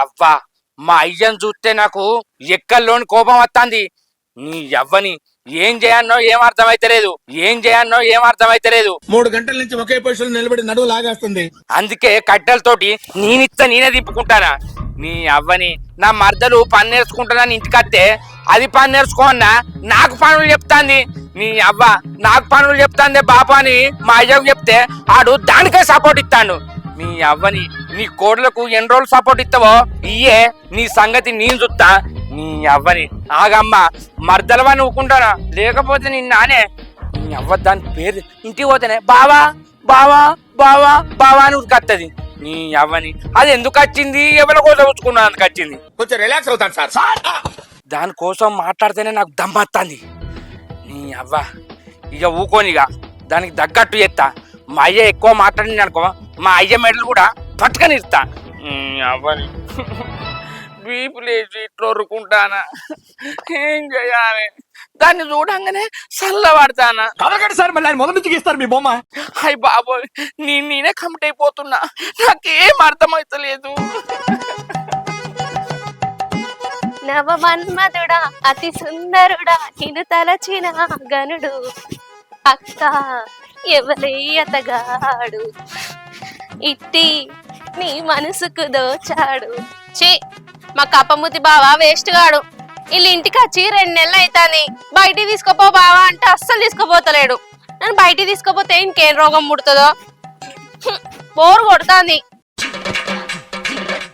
యవ్వ మా అయ్యని చూస్తే నాకు ఎక్కల్లోని కోపం వస్తుంది నీ యవ్వని ఏం చేయన్నో ఏం అర్థమైతలేదు ఏం చేయన్నో ఏం అర్థమైతలేదు. మూడు గంటల నుంచి ఒకే పొజిషన్ నిలబడి నడువు లాగేస్తుంది. అందుకే కట్టెలతోటి నేనిత్త నేనే దింపుకుంటానా నీ అవ్వని నా మర్దలు పని నేర్చుకుంటానని ఇంటికత్తే అది పని నేర్చుకోన్నా నాకు పనులు చెప్తాంది. నీ అవ్వ నాకు పనులు చెప్తాందే బాపా అని మా అయ్యకు చెప్తే ఆడు దానికే సపోర్ట్ ఇస్తాడు. నీ అవ్వని నీ కోడలకు ఎన్ని రోజులు సపోర్ట్ ఇస్తావో ఇయ్యే నీ సంగతి నేను చూస్తా. నీ అవ్వని. ఆగమ్మ మర్దలవని ఊకుంటానా లేకపోతే నీ నానే. నీ అవ్వ దాని పేరు ఇంటికి పోతేనే బావా బావా బావా బావా అని ఉరికత్తది నీ అవ్వని. అది ఎందుకు వచ్చింది? ఎవరి కోసం ఉంచుకున్నా అందుకు వచ్చింది? కొంచెం రిలాక్స్ అవుతాను సార్. సార్! దానికోసం మాట్లాడితేనే నాకు దమ్మత్తాంది నీ అవ్వ ఇక ఊకోనిగా దానికి తగ్గట్టు చేస్తా మా అయ్య ఎక్కువ మాట్లాడింది అనుకో మా అయ్య మెడలు కూడా పట్టుకొని ఇస్తా అవ్వని బీపు లేచి ఇట్లా ఏం చేయాలి? దాన్ని చూడంగానే చల్లబడతానా? కదగండి సార్ మళ్ళీ మొదటి నుంచి గీస్తారు మీ బొమ్మ. అయ్య బాబోయ్ నీ నేనే కమిట్ అయిపోతున్నా. నాకేం అర్థమైతలేదు. నవమన్మధుడా అతి సుందరుడా నిన్ను తలచిన గనుడు. అక్క ఎవలే అతగాడు? ఇట్టి నీ మనసుకు దోచాడు. చే మా కప్పముతి బావా వేస్ట్ గాడు. వీళ్ళు ఇంటికి వచ్చి రెండు నెలలు అవుతాని బయటికి తీసుకోపో బావా అంటే అస్సలు తీసుకుపోతలేడు. నన్ను బయటికి తీసుకోపోతే ఇంకేం రోగం ముడుతుందో బోరు కొడుతుంది.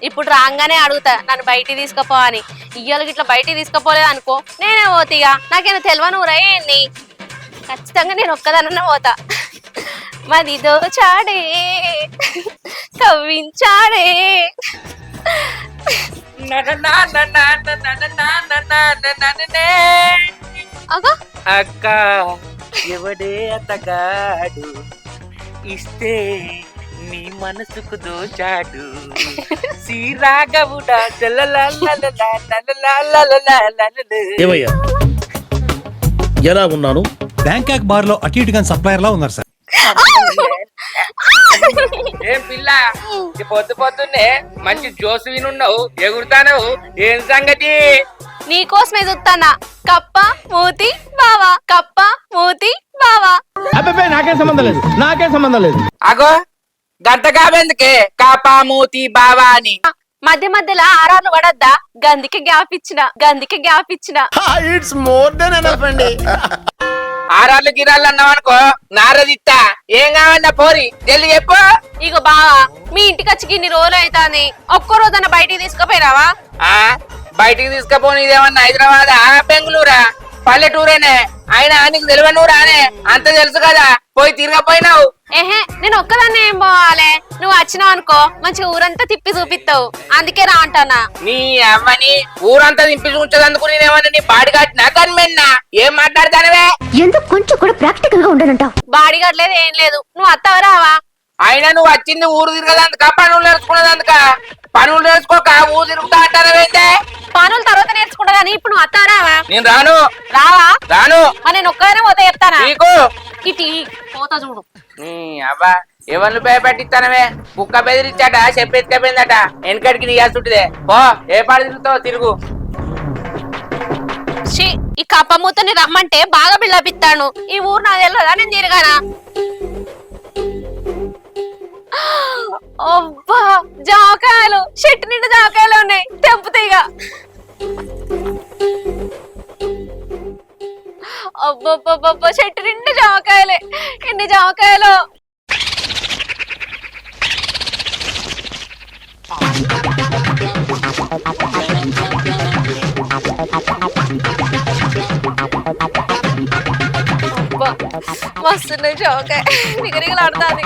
ఇప్పుడు రాగానే అడుగుతా నన్ను బయటికి తీసుకోపో అని. ఇయ్యాల ఇట్లా బయటికి తీసుకోపోలేదు అనుకో నేనే పోతిగా నాకేనా తెలియను ఊరా ఏంది? ఖచ్చితంగా నేను ఒక్కదానన్నా పోతా. మదిదో దోచాడే కవ్వించాడే. అక్క ఎవడే అతగాడు ఇస్తే నీ మనసుకు దోచాడు శ్రీరాఘవుడా ఏమయ్యా ఎలా ఉన్నాను బ్యాంకాక్ బార్లో అటు ఇటుగా సప్లయర్ లా ఉన్నారు సార్ ఏం పిల్ల? పొద్దు పొద్దున్నే మంచి జోసు వినున్నావు ఎగురుతాను ఏం సంగతి? నీకోసమే చూస్తానా కప్ప మూతి బావా. కప్ప మూతి బావా. అబ్బాయి నాకేం సంబంధం లేదు. నాకేం సంబంధం లేదు. అగో గంట కాబెందుకే కాపామూతి బావా అని. మధ్య మధ్యలో ఆరాలు పడద్దా? గందికి గ్యాప్ ఇచ్చిన గందికి గ్యాప్ ఇచ్చిన. ఇట్స్ మోర్ దెన్ ఎనఫ్ అండి. ఆరాళ్ళు గిరాళ్ళు అన్నావనుకో నారదిత్తా ఏం కావన్నా పోరి జల్ది చెప్పు. ఇగో బావా మీ ఇంటికి వచ్చి ఇన్ని రోజులు అవుతాంది ఒక్క రోజన్న బయటికి తీసుకుపోయినావా? ఆ బయటికి తీసుకపోని ఇదేమన్నా హైదరాబాద్ బెంగళూరా? పల్లెటూరేనే. అయినా నీకు తెలియనూరానే అంత తెలుసు కదా. పోయి తిరగపోయినావు. ఏహే నేను ఒక్కదాన్ని ఏం పోవాలి? నువ్వు వచ్చినావు అనుకో మంచిగా ఊరంతా తిప్పి చూపిస్తావు. అందుకే రా అంటానా? నీ అవ్వని ఊరంతా దింపి చూంచదందుకు నేనేమన్నా నీ బాడి కట్టినా కనిమెన్నా ఏం మాట్లాడతానవే? ఎందుకు కొంచెం కూడా ప్రాక్టికల్గా ఉండనంటావు? బాడీ కట్టలేదు ఏం లేదు. నువ్వు అత్తవా రావా? అయినా నువ్వు వచ్చింది ఊరు తిరగదందుక పనులు నేర్చుకున్నదందుక పనులు నేర్చుకోక ఊరు తిరుగుతా అంటానవేంటే? పనులు తర్వాత నేర్చుకుంటా కానీ ఇప్పుడు నువ్వు అత్తవా రావా? నేను రాను. రావా? రాను. మరి నేను ఒక్కదానే పోతే చెప్తానా? నీకు. ఇటు పోతా చూడు. నీ అవ్వ ఎవరిని భయపెట్టిస్తానవే కుక్క బెదిరించాట చెప్పెత్తుకపోయిందట వెనకడికి నీ అసుంటిదే పో ఏ పాడు తిరుగుతావు తిరుగు. ఛీ, ఈ కప్పమూతని రమ్మంటే బాగా బిల్డప్ ఇస్తాను ఈ ఊరు నా తెలియదా నేను తిరగానా? అబ్బా జామకాయలు చెట్టు నిండా జామకాయలు ఉన్నాయి. తెంపుతాయిగా అబ్బబ్బబ్బబ్బ చెట్టు నిండా జామకాయలే ఎన్ని జామకాయలు అబ్బా మస్తున్నాయి జామకాయ నిగనిగలాడుతుంది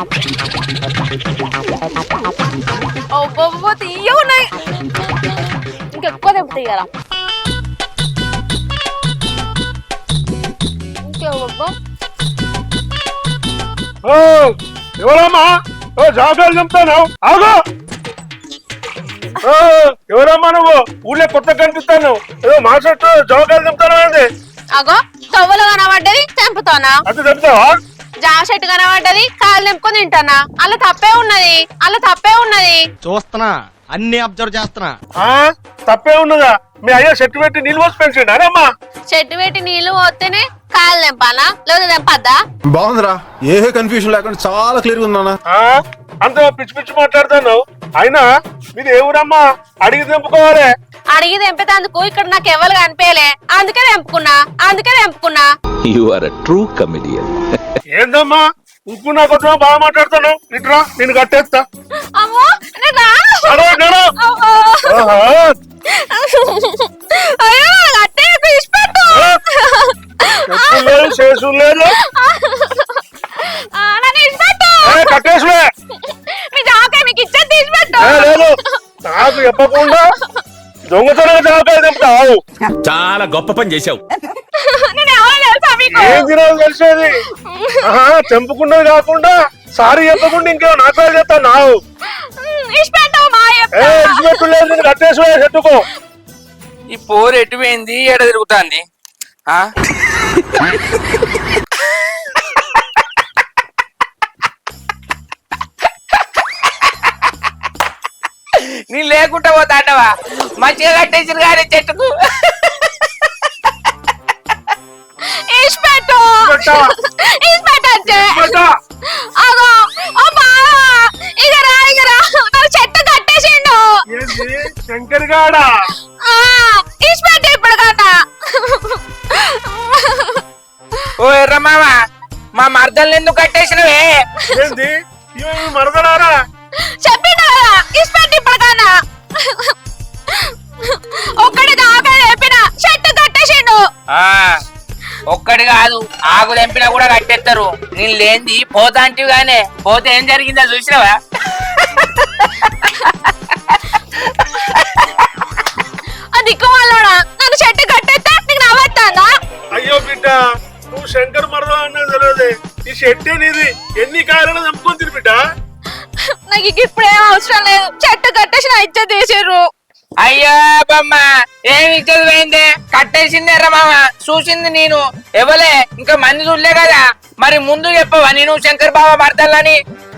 అబ్బబ్బ తీయ ఉన్నాయి ఇంకెక్కువ తెంపుతాయి కదా ఎవరమ్మా ఓ జాబితాలు చెప్తాను ఆగు ఓ ఎవరమ్మా నువ్వు ఊళ్ళో కొత్త కనిపిస్తాను ఏదో మా చుట్టూ జవకాయలు చెప్తాను అగో తవ్వలు కనబడ్డది తెంపుతానా అది చెప్తావా? జామ చెట్టు కనబడ్డది కాలు నింపుకొని తింటానా? అలా తప్పే ఉన్నది అలా తప్పే ఉన్నది. చూస్తున్నా అన్ని అబ్జర్వ్ చేస్తున్నా. ఆ? తప్పే ఉన్నదా? మీ అయ్యా చెట్టు పెట్టి నీళ్ళు పోసి పెంచండి? చెట్టు పెట్టి నీళ్ళు పోతేనే కాలు నింపాలా లేదా నింపద్దా బాగుందిరా. ఏ కన్ఫ్యూజన్ లేకుండా చాలా క్లియర్ ఉంది నాన్న. ఆ? అంత పిచ్చి పిచ్చి మాట్లాడుతున్నావు. అయినా మీది ఏ ఊరమ్మా? అడిగి తెంపుకోవాలి. అడిగి తెంపేందుకు ఇక్కడ నాకు ఎవరు కనిపించలే. అందుకే తెంపుకున్నా అందుకే తెంపుకున్నా. You are a true comedian. ఏందమ్మా? ఉప్పు నా కొంచెం బాగా మాట్లాడుతాను ఇట్రా నేను కట్టేస్తా. అమ్మో నేను రాను. నడు, నడు. అమ్మో. ఆహా. అయ్యో, అట్టే తీసి పెట్టు. చెప్పులు లేదు చేసులు లేదు ఆ, నన్ను తీసి పెట్టు. ఏ, కట్టేసులే మీ జామకాయ మీకు ఇచ్చేది తీసి పెట్టు. ఏ, లేదు నాకు చెప్పకుండా దొంగతనంగా జామకాయ తెంపుతావు చాలా గొప్ప పని చేశావు నేను ఎవరో తెలుసా మీకు ఏం తినాలి తెలిసేది ఆహా, తెంపుకున్నది కాకుండా సారీ చెప్పకుండా ఇంకేమో నాకాలు చెప్తాను నావు. నేను చెట్టుకో. ఈ పోరు ఎటు పోయింది ఎడ తిరుగుతాంది? ఆ? నీ లేకుండా పోతాండవా మంచిగా కట్టేసారు కానీ చెట్టుకు. పెట్టు. శంకర్ గాడా ఆ, ఇచ్చి పెట్టు ఇప్పుడు కన్నా ఓ ఎర్ర మామ మా మర్దల్ని ఎందుకు కట్టేసినవే? ఏంది? ఇవి మరదలారా? చెప్పిండు కదా ఇచ్చి పెట్టు ఇప్పుడు కన్నా ఒక్కడి దాకా చెప్పిన చెట్టు కట్టేసిండు. ఆ ఒక్కడి కాదు ఆకు తెంపినా కూడా కట్టేస్తారు నేను లేంది పోతా అంటివి గానే. పోతే ఏం జరిగిందో చూసినావా? నన్ను చెట్టు కట్టేస్తే నీకు నవ్వుతుందా అయ్యో బిడ్డ నువ్వు శంకర్ మరద అన్నది తెలియదు. ఈ షెట్టే నీది. ఎన్ని కాయలను చంపుకొని తిని బిడ్డ? నాకు ఇక ఇప్పుడేం అవసరం లేదు. చెట్టు కట్టేసి నా ఇచ్చ తీసిర్రు. అయ్యో బమ్మ ఏమి ఇచ్చేది పోయింది? కట్టేసింది ఎర్ర మామ. చూసింది నేను. ఎవలే ఇంకా మంది చూడలే కదా. మరి ముందు చెప్పవా నేను శంకర్ బాబా మర్దల్లని?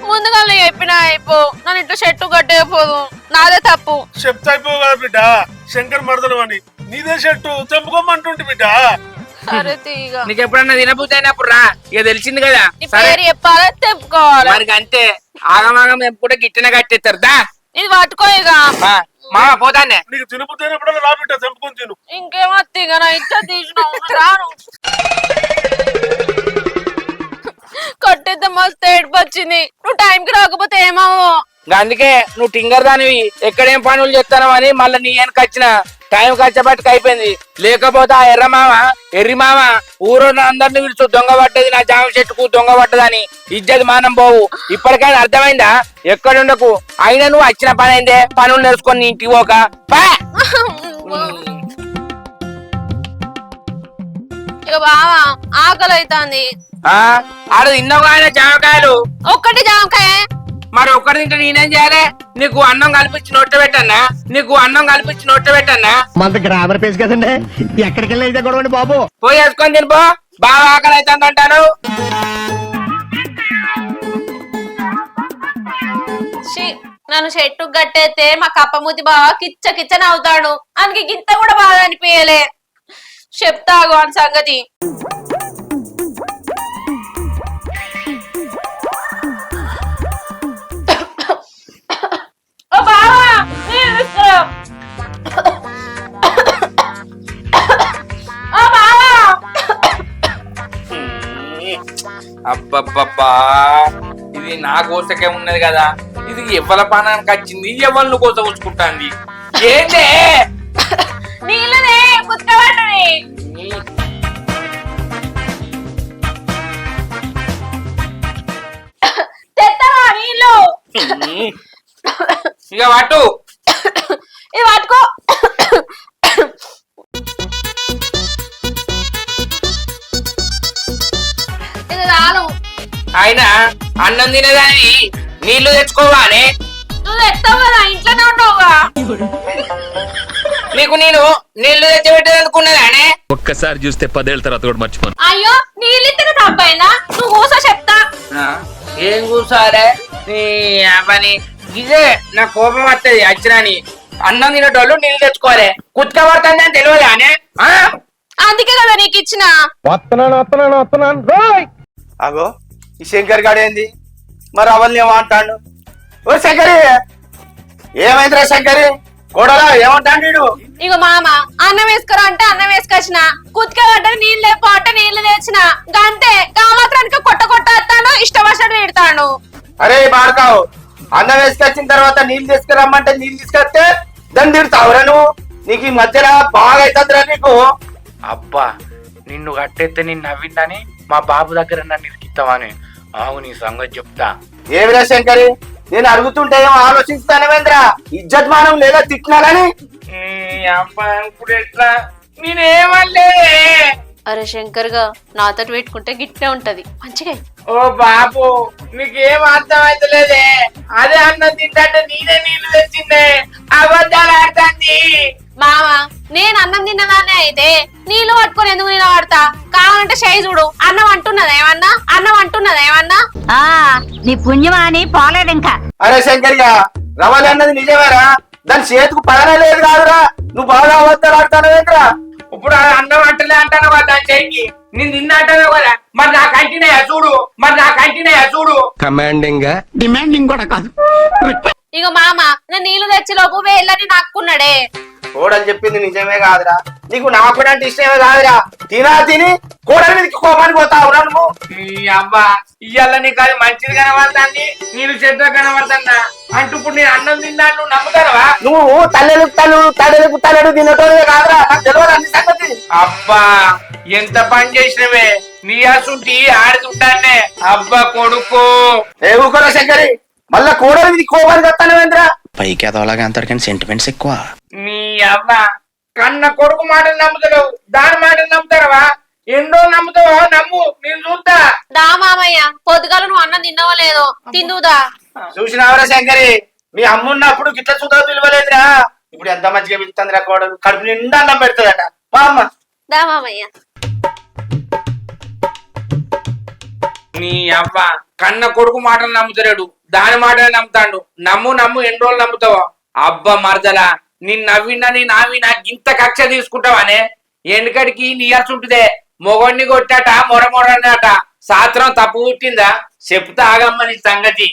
ముందుగా చెప్పిన అయిపో. నన్ను ఇట్లా చెట్టు కట్టేయపోదు నాదే తప్పు. చెప్తా అయిపోవు కదా బిడ్డ. శంకర్ మరదలు అని. నీదే షెట్టు చంపుకోమంటుంటి బిడ్డ. సరే తీగ. నీకు ఎప్పుడన్నా తినబుద్ధి అయినప్పుడు రా. ఇక తెలిసింది కదా. నీ సరే. పేరు చెప్పాలి? తెప్పుకోవాలి మరి అంతే ఆగమాగం ఎప్పుడు గిట్టిన కట్టేస్తారు. దా. ఇది పట్టుకో ఇక. మా మామ పోతానే నీకు తినబుద్ధి అయినప్పుడు రా బిడ్డ చంపుకొని తిను. ఇంకేమొత్తి ఇక నా ఇచ్చ తీసినావు. రాను కట్టేద్దాం మస్తు ఏడుపు వచ్చింది నువ్వు టైంకి రాకపోతే ఏమావో ఇంకా అందుకే నువ్వు టింగర్ దానివి. ఎక్కడేం పనులు చేస్తానో అని మళ్ళీ నీ వెనక వచ్చిన టైం కచ్చబట్టుకు అయిపోయింది. లేకపోతే ఆ ఎర్ర మామ ఎర్రి మామ ఊరున్న అందరిని పిలుచు దొంగ పట్టది నా జామ చెట్టుకు దొంగ పట్టదని ఇజ్జది మానం పోవు. ఇప్పటికైనా అర్థమైందా? ఎక్కడుండకు? అయినా నువ్వు వచ్చిన పని అయిందే పనులు నేర్చుకొని నీ ఇంటికి పోక. ఇక బావా ఆకలి అవుతుంది ఆడ తిన్నావు ఆయన జామకాయలు? ఒక్కటి జామకాయ. మరి ఒక్కడి తింటే నేనేం చేయాలి? నీకు అన్నం కల్పించి నొట్ట పెట్టన్నా? నీకు అన్నం కల్పించి నొట్ట పెట్టన్నా? మన గ్రామర్ పేజ్ కదండి. ఎక్కడికి వెళ్ళి అయితే గొడవండి బాబు. పోయి వేసుకొని తినిపో బాగా ఆకలి అవుతుంది అంటాను. నన్ను చెట్టు గట్టేస్తే మా కప్పమూతి బావ కిచ్చ కిచ్చ నవ్వుతాడు. అందుకే గింత కూడా బాధ అనిపించలే చెప్తాగు అని సంగతి. ఓ బావా, నీళ్ళు తీసుకురా. ఓ బావా. అబ్బబ్బబ్బా ఇది నా కోసకే ఉన్నది కదా. ఇది ఎవల పానానికి వచ్చింది? ఎవరిని కోసం ఉంచుకుంటాంది ఏంటే నీళ్ళనే కుత్తబట్టని తెత్తవా నీళ్ళు? ఇక పట్టు. ఇది పట్టుకో. ఇది చాలు అయినా అన్నం తినేదాన్ని నీళ్ళు తెచ్చుకోవానే నువ్వు తెస్తావు కదా ఇంట్లోనే ఉండవుగా. నీకు నీకు నేను నీళ్ళు తెచ్చిపెట్టేది అనుకున్నదానే ఒక్కసారి చూస్తే పదేళ్ళ తర్వాత కూడా మర్చిపోను. అయ్యో నీళ్ళిత్తేనే తప్పైనా నువ్వు కూసో చెప్తా. ఏం కూర్చోరే నీ పని ఇదే నా కోపం వస్తుంది అచ్చిరాని అన్నం తినేటోళ్ళు నీళ్ళు తెచ్చుకోవాలి. కుత్క పడుతుంది అని తెలియదు అనే? అందుకే కదా నీకు ఇచ్చిన. వస్తున్నాను వస్తున్నాను వస్తున్నాను రోయ్! అగో ఈ శంకర్ గాడు ఏంది? మరి అవల్ని ఏమో అంటాడు ఓ శంకరి! ఏమైందిరా శంకరి? కోడలా ఏమంటాడు వీడు? ఇగో మామ అన్నం వేసుకురా అంటే అన్నం వేసుకొచ్చిన. కుతిక పడ్డ నీళ్ళు లేపో అంటే నీళ్ళు తెచ్చిన గంతే కామాత్రానికి కొట్ట కొట్ట వస్తాను ఇష్టం వచ్చినట్టు పెడతాను అరే బాడకావు అన్నం వేసుకొచ్చిన తర్వాత నీళ్ళు తీసుకురమ్మంటే నీళ్ళు తీసుకొస్తే దాన్ని తిడతావురా నువ్వు? నీకు ఈ మధ్యలో బాగా అవుతుందిరా నీకు? అబ్బా నిన్ను కట్టెత్తే నిన్ను నవ్విందని మా బాబు దగ్గర నన్ను ఇరికిస్తామని ఆవు నీ సంగతి చెప్తా. ఏమిరా శంకరి? నేను అడుగుతుంటే ఏమో ఆలోచిస్తానవేంద్రా ఇజ్జత్ మానం లేదా అబ్బా ఇప్పుడు ఎట్లా నేనేమనలేదే అరే శంకర్గా నాతో పెట్టుకుంటే గిట్టే ఉంటది. మంచిగా ఓ బాబు నీకేం అర్థం అవుతలేదే అదే అన్నం తింటే నేనే నీళ్ళు తెచ్చిందే. అబద్ధాలు ఆడుతుంది. మామ నేను అన్నం తిన్నదానే అయితే నీళ్ళు పట్టుకొని ఎందుకు నేను వాడతా కావాలంటే చేయి చూడు. అన్నం అంటున్నదా ఏమన్నా? అన్నం అంటున్నదా ఏమన్నా? నీ పుణ్యమా అని పోలేదు ఇంకా. అరే శంకరిగా రవాలి అన్నది నిజమేరా? దాని చేతికి పదనే లేదు కాదురా. నువ్వు బాగా అబద్ధాలు ఆడుతానవేంద్రా ఇప్పుడు ఆ అన్నం అంటలే అంటాను కదా దాని చేయికి? నేను నిన్న అంటాను కదా మరి నా కంటినయా చూడు. మరి నా కంటినయా చూడు. కమాండింగ్గా? ఇక మామ నేను నీళ్ళు తెచ్చి లోపు వేళ్ళని నాక్కున్నాడే కోడలు చెప్పింది నిజమే కాదురా. నీకు నా కూడా అంటే ఇష్టమే కాదురా. తినా తిని కోడల మీదకి కోపానికి పోతావురా నువ్వు. ఈ అబ్బా ఇయ్యాల నీకు అది మంచిది కనబడుతుంది నేను చెడ్డ కనబడుతున్నా అంటూ ఇప్పుడు నేను అన్నం తిన్నా నువ్వు నమ్ముతావా? నువ్వు తల్లెలు తల్లు తల్లెలకు తల్లెడు తినటోదే కాదురా. నాకు తెలియదు అన్ని సంగతి. అబ్బా ఎంత పని చేసినవే? నీ అసుంటి ఆడుతుంటానే అబ్బా కొడుకు. ఏ ఊరుకోరా శంకరి? మళ్ళా కోడల కోపానికి వస్తానవేంద్రా? పైకి ఎదవలాగా అంటారు కానీ సెంటిమెంట్స్ ఎక్కువ. నీ అబ్బా కన్న కొడుకు మాటలు నమ్ముతావు దాని మాటలు నమ్ముతావా ఎన్నో నమ్ముతావో? నమ్ము నేను చూస్తా. దా మామయ్య పొద్దుగాల నువ్వు అన్నం తిన్నావో లేదో? తిందుదా చూసినావరా శంకరి? మీ అమ్మ ఉన్నప్పుడు గిట్ల చూద్దా పిలవలేదురా ఇప్పుడు ఎంత మంచిగా పిలుస్తుందిరా కోడలు? కడుపు నిండా అన్నం పెడుతుందట. మా అమ్మ. దా మామయ్య. నీ అవ్వ కన్న కొడుకు మాటలు నమ్ముతాడు దాని మాటనే నమ్ముతాడు. నమ్ము నమ్ము ఎన్ని రోజులు నమ్ముతావు? అబ్బ మరదలా నిన్ను నవ్వినా నీ నావి నాకు ఇంత కక్ష తీసుకుంటావానే? ఎందుకడికి నీయాల్సి ఉంటుందే? మొగోడిని కొట్టాట మొర సాత్రం తప్పు పుట్టిందా? చెప్తా ఆగమ్మ నీ సంగతి.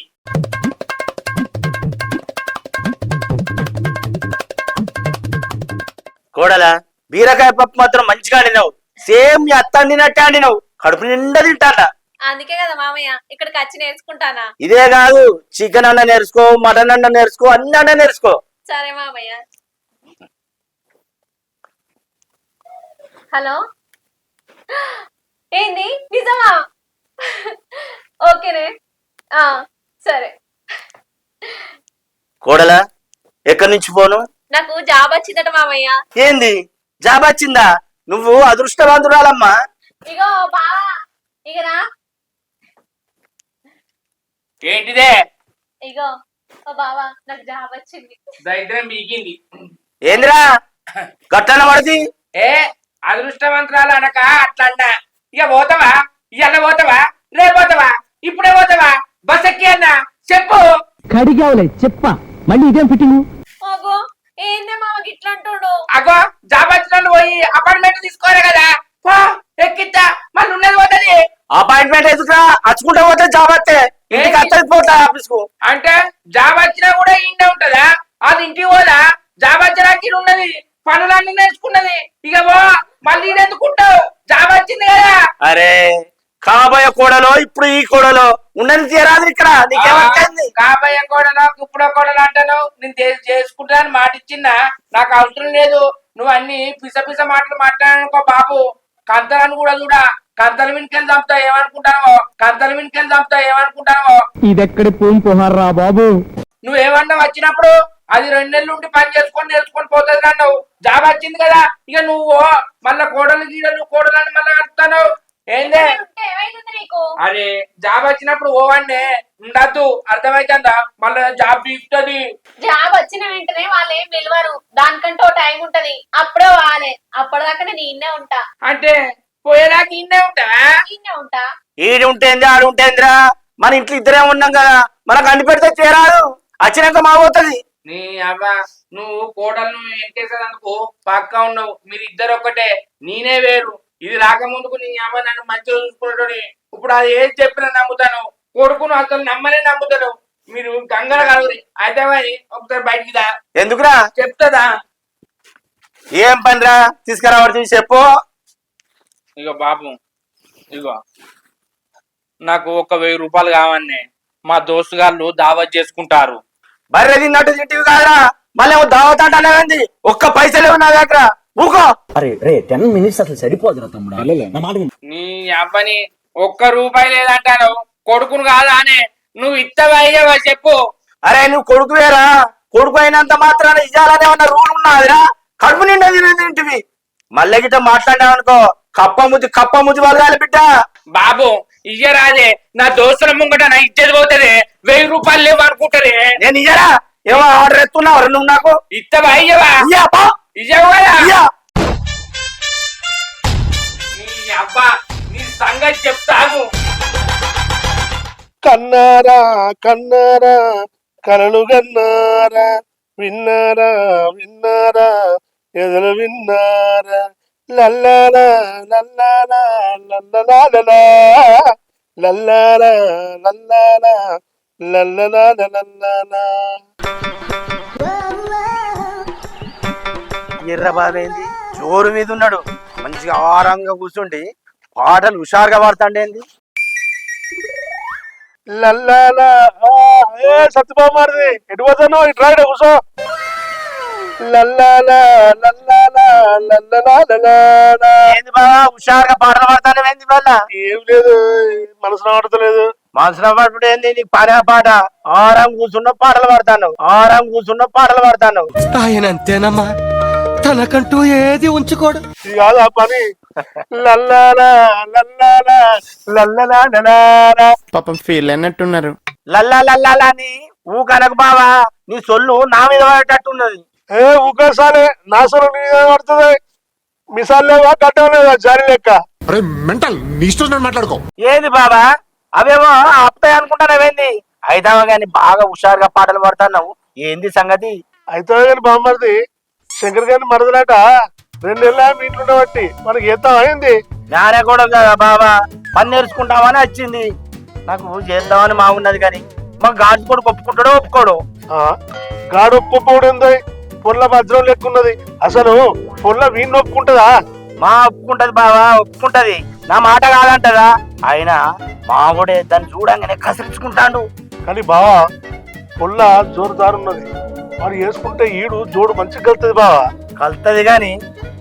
కోడలా బీరకాయ పప్పు మాత్రం మంచిగా అండినావు సేమ్ మీ అత్త అండినట్టే అండినావు కడుపు నిండా తింటాడ. అందుకే కదా మామయ్య ఇక్కడికి వచ్చి నేర్చుకుంటానా? ఇదే కాదు చికెన్ అన్న నేర్చుకో మటన్ అన్న నేర్చుకో అన్ని అన్న నేర్చుకో. సరే మామయ్య. హలో? ఏంది? నిజమా? ఓకేనే. ఆ, సరే. కోడలా ఎక్కడి నుంచి పోను నాకు జాబ్ వచ్చిందట మామయ్య. ఏంది? జాబ్ వచ్చిందా? నువ్వు అదృష్టవంతురాలమ్మా. ఇగో బావా. ఇగరా? ఏంటిదే? ఇగో ఓ బావా నాకు జాబ్ వచ్చింది. దరిద్రం మీకింది ఏందిరా? గట్టన పడిది? ఏ అదృష్టవంతురాలు అనక అట్లా అంట ఇక పోతావా? ఇవాళ పోతావా? రేపు పోతావా? ఇప్పుడే పోతావా? బస్ ఎక్కి అన్న? చెప్పు. కడిగావులే చెప్ప. మళ్ళీ ఇదేం ఫిట్టింగ్? ఓగో ఏందే మామ గిట్లా అంటుడు అగో జాబ్ వచ్చినట్టు పోయి అపార్ట్మెంట్ తీసుకోరా కదా. పో ఎక్కిద్దా మళ్ళీ ఉన్నది పోతుంది. అపాయింట్మెంట్ ఎందుకురా? అచ్చుకుంటా పోతే జాబ్ వస్తే. ఇంటికి అత్తది పోతా ఆఫీస్కు అంటే జాబ్ వచ్చినా కూడా ఇండే ఉంటదా? అది ఇంటికి పోదా? జాబ్ వచ్చినాక ఉన్నది. పనులన్నీ నేర్చుకున్నది. ఇక పో మళ్ళీ ఎందుకుంటావు? జాబ్ వచ్చింది కదా. అరే కాబోయే కోడలో ఇప్పుడు ఈ కోడలో. ఉండని తీరాదు ఇక్కడ. కాబోయే కోడలో ఇప్పుడు కోడలు అంటాను నేను చే- చేసుకుంటానని మాట ఇచ్చిందా? నాకు అవసరం లేదు. నువ్వు అన్ని పిస పిస మాటలు మాట్లాడనుకో బాబు. కంతలను కూడా చూడా. కంతల వినికెళ్ళి చంపుతా ఏమనుకుంటానో? కంతల వినికెళ్ళి చంపుతా ఏమనుకుంటానో? ఇదెక్కడి పూం పుహారా బాబు? నువ్వేమన్నా వచ్చినప్పుడు అది రెండు నెలలు ఉండి పని చేసుకొని నేర్చుకొని పోతుంది అన్నావు జాబ్ వచ్చింది కదా ఇక నువ్వు మళ్ళా కోడలు గీడలు కోడలని మళ్ళీ అంటున్నావు ఏందే? అరే జాబ్ వచ్చినప్పుడు ఓవండి ఉండద్దు. అర్థమైతుందా మళ్ళీ జాబ్ తీస్తుంది జాబ్ వచ్చిన వెంటనే వాళ్ళు ఏం పిలవరు. దానికంటే ఓ టైం ఉంటది. అప్పుడే వాలే. అప్పటిదాకా నేను ఇన్నే ఉంటా. అంటే పోయేదాకా ఇన్నే ఉంటావా ఇన్నే ఉంటా. ఈడు ఉంటేంది ఆడు ఉంటేందిరా మన ఇంట్లో ఇద్దరే ఉన్నాం కదా మనకు అండి పెడితే చేరాదు. వచ్చినాక మా పోతుంది. నీ అవ్వ నువ్వు కోడలను ఎంకేసేందుకు పక్క ఉన్నావు. మీరు ఇద్దరు ఒక్కటే నేనే వేరు. ఇది రాకముందుకు నీ అవ్వ నన్ను మంచిగా చూసుకుంటాడు ఇప్పుడు అది ఏది చెప్పినా నమ్ముతాను. కొడుకును అసలు నమ్మనే నమ్ముతాడు మీరు గంగల కలుగురి అయితే మరి ఒకసారి బయటికి దా. ఎందుకురా? చెప్తుందా? ఏం పనిరా? తీసుకురావడుతుంది చెప్పు. ఇగో బాబు ఇగో. నాకు ఒక వెయ్యి రూపాయలు కావన్నే. మా దోస్తు గారు దావత్ చేసుకుంటారు. బర్రె తిన్నట్టు తింటివి కాదురా. మళ్ళీ దావత్ అంటానేది ఒక్క పైసలు నా దగ్గర ఊకో. అరే రే టెన్ మినిట్స్ అసలు సరిపోదురా తమ్ముడు? నా మాట విను. నీ అబ్బని ఒక్క రూపాయి లేదంటాను కొడుకును కాదా అనే నువ్వు ఇత్తవా అయ్యవా చెప్పు. అరే నువ్వు కొడుకు వేరా? కొడుకు అయినంత మాత్రాన ఇయ్యాలనే ఉన్న రూల్ ఉన్నదిరా? కడుపు నిండా తింటివి. మళ్ళీ గిట్ట మాట్లాడినావనుకో కప్ప ముద్ది కప్ప ముద్ది వలగాలి బిడ్డ. బాబు ఇయ్యరాదే. నా దోస్తుల ముంగట నా ఇచ్చేది పోతుంది. వెయ్యి రూపాయలు లేవు అనుకుంటది. నేను ఇయ్యరా. ఏమో ఆర్డర్ ఎత్తున్నావు నువ్వు నాకు. ఇత్తవా అయ్యవా ఇయ్యా పో. ఇయ్యవు? ఇయ్యా. నీ అబ్బా నీ సంగతి చెప్తాను. కన్నారా కన్నారా కలలు కన్నారా విన్నారా విన్నారా ఎదలు విన్నారా? లల్లాలా లల్లాలా లల్లలాలలా లల్లాలా లల్లాలా లల్లలాల లల్లాలా ఎర్రబాబేంది జోరు మీద ఉన్నాడు మంచిగా ఆరాంగా కూర్చుండి పాటలు హుషారుగా పాడుతాండేంది లల్లాలా ఏ సత్యబామారిది ఎటు పోతాను ఇటు రాయడ కూర్చో ఏంది బాబా హుషారుగా పాటలు పాడతాను ఏంది వల్ల ఏం లేదు మనసులో ఆడతలేదు మనసులో పడుకుంటే ఏంది నీకు పనే పాట? ఆరాం కూర్చున్న పాటలు పాడతాను. ఆరాం కూర్చున్న పాటలు పాడతాను. ఆయన అంతేనమ్మా తనకంటూ ఏది ఉంచుకోడు. కాదు ఆ పని. పాపం ఫీల్ అన్నట్టున్నారు లల్లా లల్లా అని ఊ కనక బావా నీ సొల్లు నా మీద పడేటట్టున్నది. ఏ ఊకేసాలే నాసలు పడుతుంది మిసాల్ లేవా? గడ్డం లేదా? జారి లెక్క. అరే మెంటల్ నీ ఇష్టం మాట్లాడుకో. ఏంది బాబా? అవేమో అప్పాయి అనుకుంటానవేంది అయితావా గాని బాగా హుషారుగా పాటలు పాడుతున్నావు? ఏంది సంగతి? అయితే కానీ బామ్మర్ది శంకర్ గారిని మరదలాట? రెండేళ్ళ మీ ఇంట్లో ఉండబట్టి మనకి ఏతం అయింది నానే కూడా కదా బాబా. పని నేర్చుకుంటామని వచ్చింది. నాకు చేద్దామని మా ఉన్నది కానీ మా గాజు కూడా ఒప్పుకుంటాడో ఒప్పుకోడు? ఆ, గాడు ఒప్పుకోడు పొల్ల వజ్రం లెక్కున్నది. అసలు పొల్ల వీణ్ ఒప్పుకుంటుందా? మా ఒప్పుకుంటది బావా ఒప్పుకుంటది. నా మాట కాదంటదా? అయినా మా కూడా దాన్ని చూడంగానే కసిరించుకుంటాడు. కానీ బావా పొల్ల జోరుదారున్నది వాడు వేసుకుంటే ఈడు జోడు మంచిగా కలుతుంది బావా. కలుతుంది గాని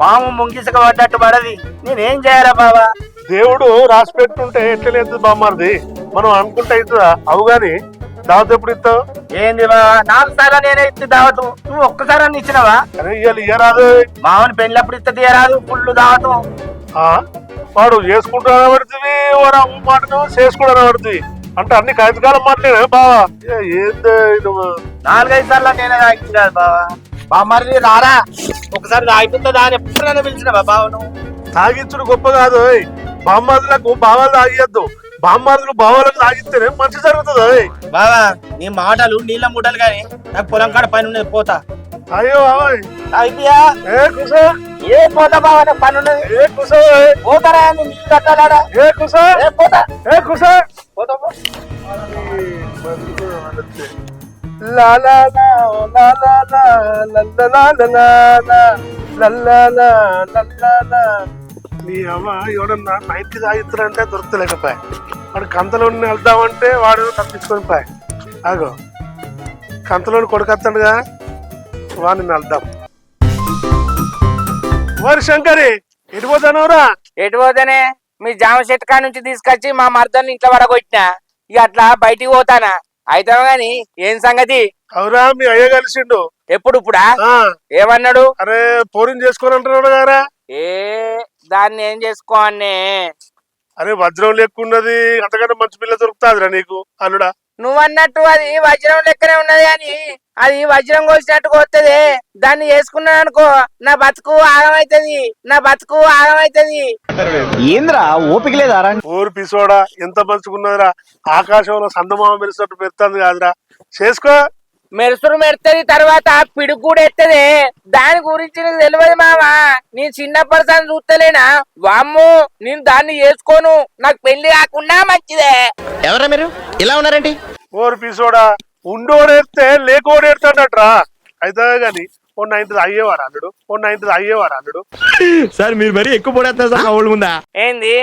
పాము ముంగిసక పడ్డట్టు పడది. నేనేం చేయాలా బావా? దేవుడు రాసి పెట్టుంటే ఎట్లా లేదు బామ్మారిది మనం అనుకుంటే అవుతుందా అవు గాని దావత్ ఎప్పుడు ఇస్తావు? ఏంది నాలుగు సార్లు నేనే ఇచ్చి దావతు? నువ్వు ఒక్కసారి అన్ని ఇచ్చినావా? ఇవాళ ఇయ్యరాదు. మామని పెళ్ళప్పుడు ఇస్తే తీయరాదు ఫుల్ దావతు. ఆ, వాడు చేసుకుంటారా పడుతుంది వాడు అమ్మ మాటను చేసుకుంటారా పడుతుంది అంటే అన్ని కాగితకాలం మాట్లాడే బావా. ఏందో నాలుగైదు సార్లు నేనే కాదు బావా. బామ్మారి రారా. ఒకసారి తాగిపోతుందా అని ఎప్పుడైనా పిలిచినావా బావ నువ్వు తాగించుడు గొప్ప కాదు ఓయ్. బామ్మారులకు బావాలు తాగియద్దు. బామ్మారులు బావాలకు తాగిస్తేనే మంచి జరుగుతుంది ఓయ్. బావా నీ మాటలు నీళ్ళ మూటలు కానీ నాకు పొలం కాడ పని ఉన్నది పోతా అయ్యో. అయిపోయా ఏ కుసో ఏ పోతా బావా నాకు పని ఉన్నది ఏ కుసో. పోతారా నీళ్ళు కట్టాలాడా ఏ కుసో ఏ పోతా ఏ కుసో పోతా లా లా లా లా లా లా లా లా లా లా లా లా. నీ అమ్మ ఎవడన్నా నైట్కి తాగిస్తాడంటే దొరకలేకపోయా వాడు కంతలో వెళ్దామంటే వాడు తప్పించుకొని పోయి. అగో కంతలోని కొడుకొస్తాడుగా వాడిని వెళ్దాం. వారి శంకరి ఎటు పోతానవరా ఎటు పోతేనే? మీ జామ చెట్టు కాడ నుంచి తీసుకొచ్చి మా మర్దల్ని ఇంట్లో పడగొట్టిన. ఇక అట్లా బయటికి పోతానా? అయితే గాని ఏం సంగతి? అవురా మీ అయ్య కలిసిండు. ఎప్పుడు ఇప్పుడా? ఏమన్నాడు? అరే పోరిని చేసుకొని అంటున్నాడు గారా ఏ దాన్ని ఏం చేసుకోవన్నే అరే వజ్రం లెక్కున్నది అంతకన్నా మంచి పిల్ల దొరుకుతాదిరా నీకు అల్లుడా. నువ్వన్నట్టు అది వజ్రం లెక్కనే ఉన్నది అని అది వజ్రం కోసినట్టు కోస్తుంది దాన్ని వేసుకున్నాను అనుకో నా బతుకు ఆగమైతది నా బతుకు ఆగమైతది. ఏంద్రా ఓపిక లేదా ఊరు పిసోడా ఎంత మంచుకున్నదిరా ఆకాశంలో సందమామ మెరిసినట్టు పెడుతుంది కాదురా. చేసుకో. మెరుసురు మెరుతుంది తర్వాత పిడుగు కూడా ఎత్తది దాని గురించి నీకు తెలియదు మామ నేను చిన్నప్పటి సార్ చూస్తలేనా? వామ్ము నేను దాన్ని చేసుకోను. నాకు పెళ్ళి కాకుండా మంచిదే. ఎవరా మీరు? ఇలా ఉన్నారేంటి ఊరు పిసోడా ఉండోడేస్తే లేకోడేస్తాడట్రా అయితే గాని ఓ నైన్టీ అయ్యేవారు అల్లుడు. ఓ నైన్టీ అయ్యేవారు అల్లుడు. సార్ మీరు మరీ ఎక్కువ పడేస్తున్నారు సార్ ఊళ్ళ ముందా? ఏంది?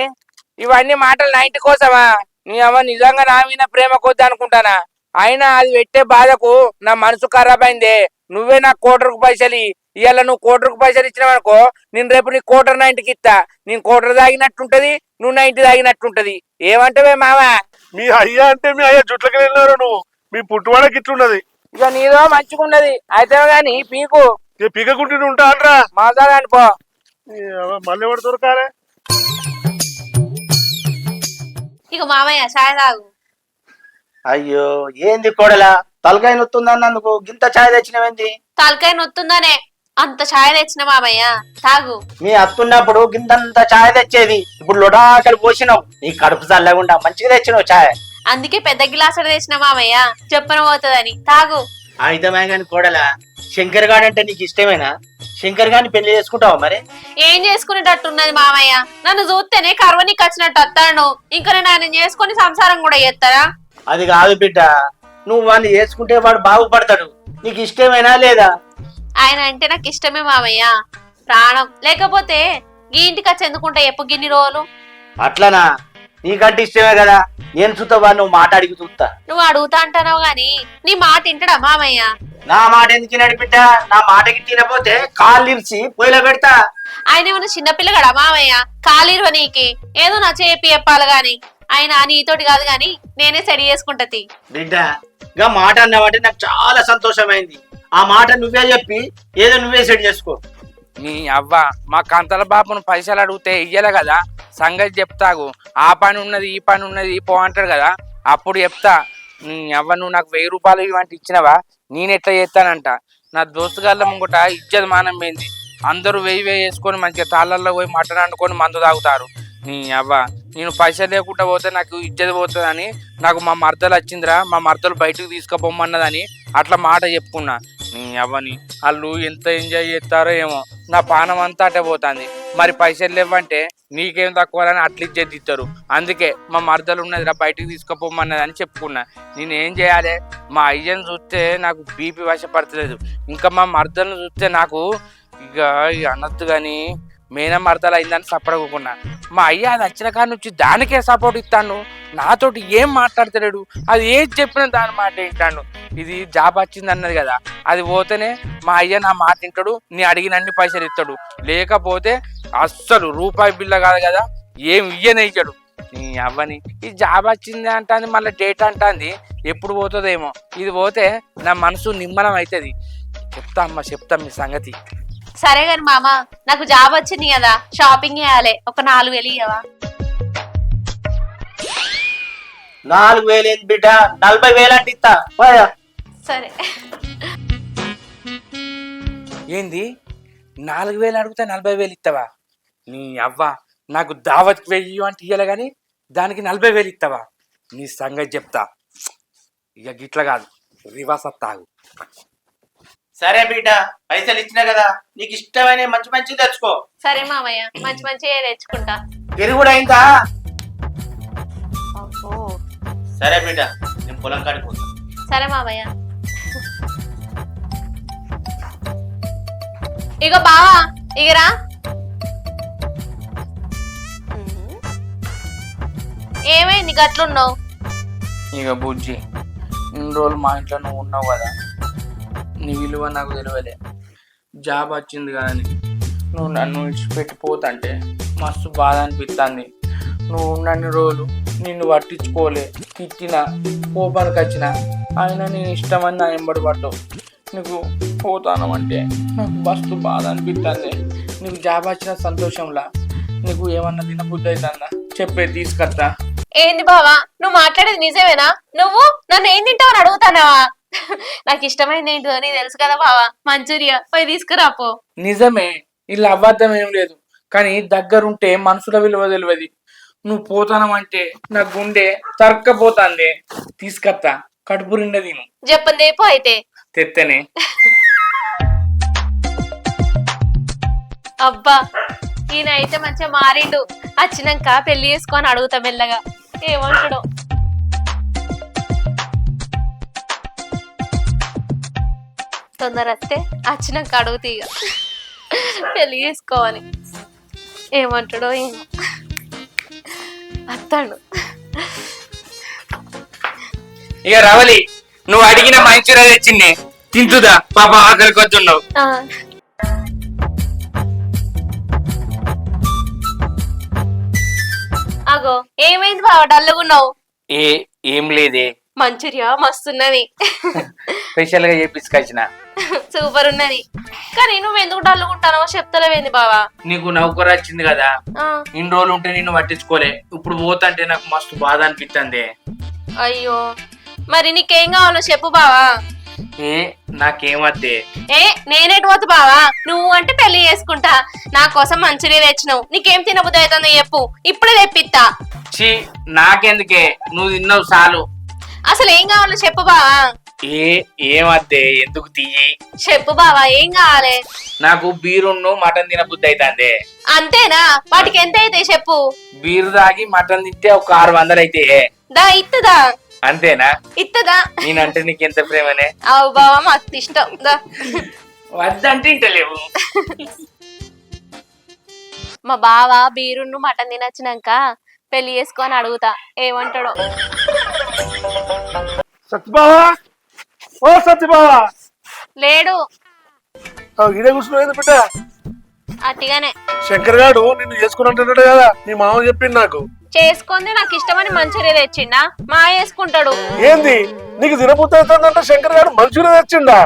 ఇవన్నీ మాటలు నైట్ కోసమా? నీ అమ్మ నిజంగా నా మీద ప్రేమ కొద్ది అనుకుంటానా? అయినా అది పెట్టే బాధకు నా మనసు ఖరాబ్ అయిందే. నువ్వే నా కోటరుకు పైసలు ఇవాళ నువ్వు కోటరుకు పైసలు ఇచ్చినావనుకో నేను రేపు నీ కోటర్ నైన్టీకి ఇస్తా నేను కోటర్ తాగినట్టుంటది నువ్వు నైన్టీ తాగినట్టుంటది ఏమంటావే మావా మీ అయ్యా అంటే మీ అయ్యా జుట్లకి వెళ్ళినారు నువ్వు. మీ పుట్టువాడకి ఇట్లున్నది. ఇక నీదో మంచిగున్నది. అయితే గాని పీకు. పీకకుంటే ఉంటా అనరా మాసాగా అనుకో మళ్ళీ ఎవరు దొరకాలే? ఇక మామయ్య చాయ్ తాగు. అయ్యో ఏంది కోడలా? తలకాయ నొత్తుంది అన్నందుకు? గింత ఛాయ్ తెచ్చినవేంది? తలకాయ నొత్తుందనే. అంత చాయ్ తెచ్చిన మామయ్య. తాగు. మీ అత్తున్నప్పుడు గింతంత ఛాయ్ తెచ్చేది. ఇప్పుడు లొడాకలు పోసినావు. నీ కడుపు చల్లకుండా మంచిగా తెచ్చినావు ఛాయ్. అందుకే పెద్ద గిలాసులు తెచ్చిన మామయ్య. చెప్పన పోతుందని. తాగు. ఆయుధమే గాని కోడలా శంకర్ గాడు అంటే నీకు ఇష్టమేనా? శంకర్ గాని పెళ్ళి చేసుకుంటావా మరి? ఏం చేసుకునేటట్టున్నది మామయ్య? నన్ను చూస్తేనే కర్వనికి వచ్చినట్టు వస్తాను ఇంకా నేను ఆయన చేసుకుని సంసారం కూడా చేస్తారా? అది కాదు బిడ్డ. నువ్వు వాడిని చేసుకుంటే వాడు బాగుపడతాడు. నీకు ఇష్టమేనా లేదా? ఆయన అంటే నాకు ఇష్టమే మామయ్య ప్రాణం. లేకపోతే ఈ ఇంటికి వచ్చి ఎందుకుంటా ఎప్పుడు గిన్ని రోజులు? అట్లనా? నీకంటే ఇష్టమే కదా. నేను చూస్తా వాడు? నువ్వు మాట అడిగి చూస్తా. నువ్వు అడుగుతా అంటావు గాని నీ మాట వింటడా మామయ్య నా మాట ఎందుకు నడిపిట్ట నా మాటకి తినపోతే కాళ్ళు ఇరిచి పొయ్యిలో పెడతా. ఆయన ఏమన్నా చిన్నపిల్లగడా మామయ్య ఖాళీరు నీకి ఏదో నా చేపి చెప్పాలి గాని. ఆయన నీతోటి కాదు గాని నేనే సెడి చేసుకుంటది బిడ్డ ఇంకా మాట అన్నావంటే నాకు చాలా సంతోషమైంది. ఆ మాట నువ్వే చెప్పి ఏదో నువ్వే సెట్ చేసుకో. నీ అవ్వ మా కంతల బాపును పైసలు అడిగితే ఇయ్యలే కదా. సంగతి చెప్తాగు. ఆ పని ఉన్నది ఈ పని ఉన్నది పో అంటాడు కదా. అప్పుడు చెప్తా నీ అవ్వ నువ్వు నాకు వెయ్యి రూపాయలు ఇవంటి ఇచ్చినవా? నేను ఎట్లా చేస్తానంట? నా దోస్తుగాళ్ళ ముంగట ఇజ్జత్ మానం పోయింది. అందరూ వెయ్యి వెయ్యి వేసుకొని మంచిగా తాళ్ళల్లో పోయి మటన్ వండుకొని మందు తాగుతారు. నీ అవ్వ నేను పైసలు లేకుండా పోతే నాకు ఇజ్జత్ పోతుందని నాకు మా మర్దలు వచ్చిందిరా మా మర్దలు బయటకు తీసుకుపోమన్నదని అట్లా మాట చెప్పుకున్నా. నీ అవ్వని వాళ్ళు ఎంత ఎంజాయ్ చేస్తారో ఏమో. నా పానం అంతా అటే పోతుంది. మరి పైసలు లేవంటే నీకేం తక్కువ అని అట్లా ఇచ్చేది ఇస్తారు అందుకే మా మరదలు ఉన్నదిరా బయటికి తీసుకుపోమన్నది అని చెప్పుకున్నా. నేను ఏం చేయాలి? మా అయ్యని చూస్తే నాకు బీపీ వశపడతలేదు. ఇంకా మా మరదలను చూస్తే నాకు ఇక ఇక అనొద్దు కానీ మేన మరదలు అయిందని సపడకున్నా మా అయ్య అది వచ్చిన కాడ నుంచి దానికే సపోర్ట్ ఇస్తాను నాతోటి ఏం మాట్లాడతలేడు. అది ఏది చెప్పినా దాని మాట వింటాను ఇది జాబ్ వచ్చింది అన్నది కదా. అది పోతేనే మా అయ్య నా మాట వింటాడు. నీ అడిగినన్ని పైసలు ఇస్తాడు. లేకపోతే అస్సలు రూపాయి బిల్ల కాదు కదా. ఏం ఇయ్యనే ఇచ్చాడు నీ అవ్వని. ఈ జాబ్ వచ్చింది అంటుంది మళ్ళీ డేట్ అంటుంది. ఎప్పుడు పోతుందేమో. ఇది పోతే నా మనసు నిమ్మలం అవుతుంది చెప్తా అమ్మ చెప్తా మీ సంగతి. సరే గాని మామ నాకు జాబ్ వచ్చింది కదా షాపింగ్ చేయాలి. ఒక నాలుగు వేలు ఇయ్యవా? నాలుగు వేలు ఏంది బిడ్డ? నలభై వేలు అంటే ఇస్తా. పోయా. సరే. ఏంది? నాలుగు వేలు అడిగితే నలభై వేలు ఇస్తావా? నీ అవ్వ నాకు దావత్ వెయ్యి అంటే ఇయ్యాలి కానీ దానికి నలభై వేలు ఇస్తావా? నీ సంగతి చెప్తా. ఇక గిట్ల కాదు. రివర్స్ తాగు సరే బిడ్డ పైసలు ఇచ్చినా కదా నీకు ఇష్టమైన మంచి మంచి తెచ్చుకో. సరే మామయ్య మంచి మంచి తెచ్చుకుంటా. పెరుగుడు అయిందా? సరే బిడ్డ నేను పొలం కాడికి పోతా. సరే మామయ్య. ఇగో బావా ఇగరా. ఏమైంది గట్లున్నావు? ఇక బుజ్జి ఇన్ని రోజులు మా ఇంట్లో నువ్వు ఉన్నావు కదా నీ విలువ నాకు తెలియలే జాబ్ వచ్చింది కానీ నువ్వు నన్ను విడిచిపెట్టిపోతంటే మస్తు బాధ అనిపిస్తుంది నువ్వు ఉన్నన్ని రోజులు నిన్ను పట్టించుకోలే. తిట్టిన కోపానికి వచ్చిన అయినా నేను ఇష్టమని నా ఎంబడి పడ్డావు. నీకు పోతాను అంటే నాకు మస్తు బాధ అనిపిస్తుంది నీకు జాబ్ వచ్చిన సంతోషంలా? నీకు ఏమన్నా తినబుద్ధి అవుతుందా చెప్పే తీసుకొస్తా ఏంది బావా? నువ్వు మాట్లాడేది నిజమేనా? నువ్వు నన్ను ఏం తింటావని అడుగుతానావా నాకు ఇష్టమైంది ఏంటో నీకు తెలుసు కదా బావా. మంచూరియా పోయి తీసుకురాపో నిజమే ఇలా అబద్ధం ఏం లేదు. కానీ దగ్గరుంటే మనుషుల విలువ తెలియదు. నువ్వు పోతానమంటే నా గుండె తరక్కపోతాంది. తీసుకొస్తా కడుపు నిండా తిను. చెప్పండి పో అయితే. తెత్తనే. అబ్బా ఈయన అయితే మంచిగా మారిండు. వచ్చినాక పెళ్ళి చేసుకొని అడుగుతా మెల్లగా. ఏమంటాడు తొందర వస్తే వచ్చినాక అడుగుతా ఇక పెళ్ళి చేసుకోవాలి. ఏమంటాడో ఏమో. వస్తాడు ఇక రవలి నువ్వు అడిగిన మంచిగా తెచ్చింది. తింటుదా? పాప ఆకలికి వచ్చున్నావు ఆ, అగో ఏమైంది బావ? డల్లుగున్నావు ఏ ఏం లేదే. మంచూరియా మస్తున్నది. స్పెషల్గా చేపించుకొచ్చిన. సూపర్ ఉన్నది. కానీ నువ్వు ఎందుకు డల్లుకుంటానో చెప్తలేవేంది బావా? నీకు నౌకరు వచ్చింది కదా. ఆ, ఇన్ని రోజులు ఉంటే నిన్ను పట్టించుకోలే. ఇప్పుడు పోతంటే నాకు మస్తు బాధ అనిపిస్తుంది అయ్యో. మరి నీకేం కావాలో చెప్పు బావా. ఏ నాకేమద్దే ఏ నేనేటి పోతు బావా? నువ్వు అంటే పెళ్ళి చేసుకుంటా. నా కోసం మంచూరియా తెచ్చినావు. నీకేం తినబుద్ధి అవుతుందో చెప్పు. ఇప్పుడే తెప్పిస్తా ఛీ నాకెందుకే? నువ్వు తిన్నావు చాలు. అసలు ఏం కావాలో చెప్పు బావా. ఏ ఏమద్దే ఎందుకు తీయి? చెప్పు బావా ఏం కావాలి? నాకు బీరును మటన్ తినబుద్ధి అవుతుంది అంతేనా? వాటికి ఎంత అయితే చెప్పు. బీరు తాగి మటన్ తింటే ఒక ఆరు వందలు అయితే. దా ఇత్తదా? అంతేనా? ఇత్తదా? నేనంటే నీకు ఎంత ప్రేమనే? అవు బావా మాకు ఇష్టం. దా. వద్దంటే ఇంటలేవు. మా బావ బీరును మటన్ తినొచ్చినాక పెళ్ళి చేసుకొని అడుగుతా ఏమంటాడో. సత్యబావా? ఓ సత్యబావా! లేడు. ఇడే కూర్చున్నావు బిడ్డ? అట్టిగానే శంకర్ గాడు నిన్ను చేసుకుని అంటున్నాడు కదా నీ మామ చెప్పింది నాకు. చేసుకుంది నాకు ఇష్టమని మంచూరియా తెచ్చిండా? మా వేసుకుంటాడు ఏంది? నీకు తినబుద్ధి శంకర్ గారు మంచిగా తెచ్చిండా?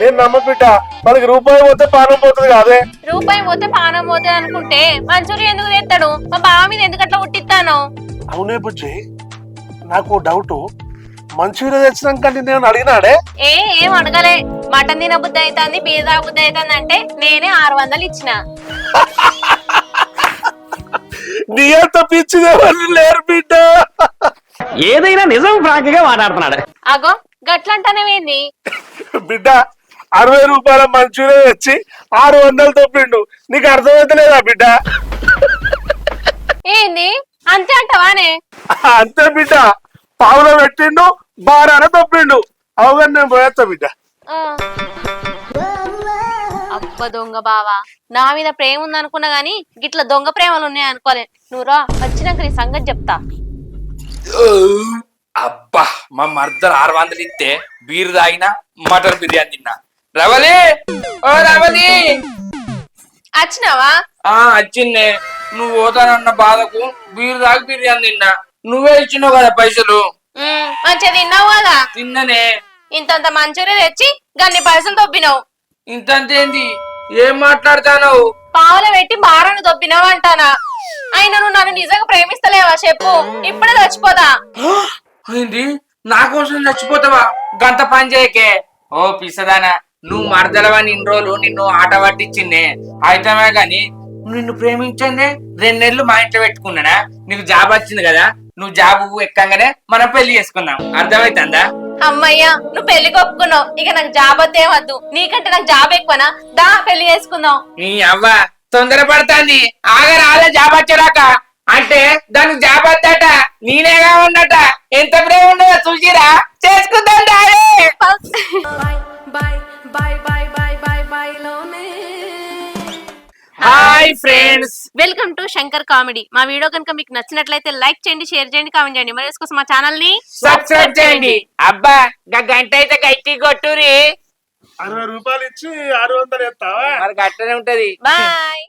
నేను నమ్మ బిడ్డ మనకి రూపాయి పోతే పానం పోతుంది కాదే? రూపాయి పోతే పానం పోతే అనుకుంటే మంచూరియా ఎందుకు తెస్తాడు మా బావ మీద ఎందుకు అట్లా పుట్టిస్తాను అవునే బుజ్జి. నాకు డౌట్ మంచిగా తెచ్చినాక నేను అడిగినాడే? ఏ ఏం అడగలే. మటన్ తిన బుద్ధి అవుతుంది పిజ్జా బుద్ధి అవుతుంది అంటే నేనే ఆరు వందలు ఇచ్చిన. నీ అంత పిచ్చిదే వాళ్ళు లేరు బిడ్డ. ఏదైనా నిజం ఫ్రాంక్గా మాట్లాడుతున్నాడు. అగో గట్లంటానేవేంది బిడ్డ అరవై రూపాయల మంచూరియా తెచ్చి ఆరు వందలు తప్పిండు. నీకు అర్థమైతలేదా బిడ్డ? ఏంది? అంతే అంటావానే? అంతే బిడ్డ. పావులో పెట్టిండు బారాన తప్పిండు. అవగానే నేను పోయేస్తా బిడ్డ. అబ్బ దొంగ బావా. నా మీద ప్రేమ ఉంది అనుకున్నా గానీ గిట్ల దొంగ ప్రేమలు ఉన్నాయి అనుకోలే. నువ్వు రా వచ్చినాక నీ సంగతి చెప్తా. అబ్బా మా మర్దలు ఆరు వందలు ఇస్తే బీరు తాగినా మటన్ బిర్యానీ తిన్నా. రవలి! ఓ రవలి! వచ్చినావా? ఆ వచ్చిందే నువ్వు పోతానన్న బాధకు బీరు తాగి బిర్యానీ తిన్నా. నువ్వే ఇచ్చినావు కదా పైసలు. మంచిగా తిన్నావు కదా? తిన్ననే. ఇంతంత మంచూరియా తెచ్చి గన్ని పైసలు దొబ్బినావు ఇంతంతేంది ఏం మాట్లాడతావు పావులు పెట్టి బారాను దొబ్బినావు అంటానా? అయినా నువ్వు నన్ను నిజంగా ప్రేమిస్తలేవా? చెప్పు. ఇప్పుడే చచ్చిపోదా ఏంది? నా కోసం చచ్చిపోతావా? గంత పని చేయకే. ఓ పిసదానా నువ్వు మరదలవని ఇన్ని రోజులు నిన్ను ఆట పట్టించిందే. అయితమే గాని నిన్ను ప్రేమించండి రెండు నెలలు మా ఇంట్లో పెట్టుకున్నానా నీకు జాబ్ వచ్చింది కదా నువ్వు జాబ్ ఎక్కంగానే మనం పెళ్ళి చేసుకుందాం అర్థమైతుందా అమ్మయ్యా నువ్వు పెళ్ళి ఒప్పుకున్నావు ఇక నాకు జాబ్ వద్దే వద్దు నీకంటే నాకు జాబ్ ఎక్కువనా దా పెళ్ళి చేసుకుందాం నీ అవ్వ తొందర పడుతుంది ఆగ రాలే జాబ్ వచ్చారాక అంటే దానికి జాబ్ వద్దట నేనేగా ఉన్నట ఎంత ప్రేమ ఉండదో చూసిరా చేసుకుందాం daddy hi friends welcome to Shankar comedy మా వీడియో కనుక మీకు నచ్చినట్లయితే లైక్ చేయండి షేర్ చేయండి కామెంట్ చేయండి. మరి కోసం మా ఛానల్ని సబ్స్క్రైబ్ చేయండి. అబ్బా గా గంట అయితే గట్టి కొట్టురి అరవై రూపాయలు ఇచ్చి ఆరు వందలు ఎత్తావా మరి గట్టనే ఉంటది. బాయ్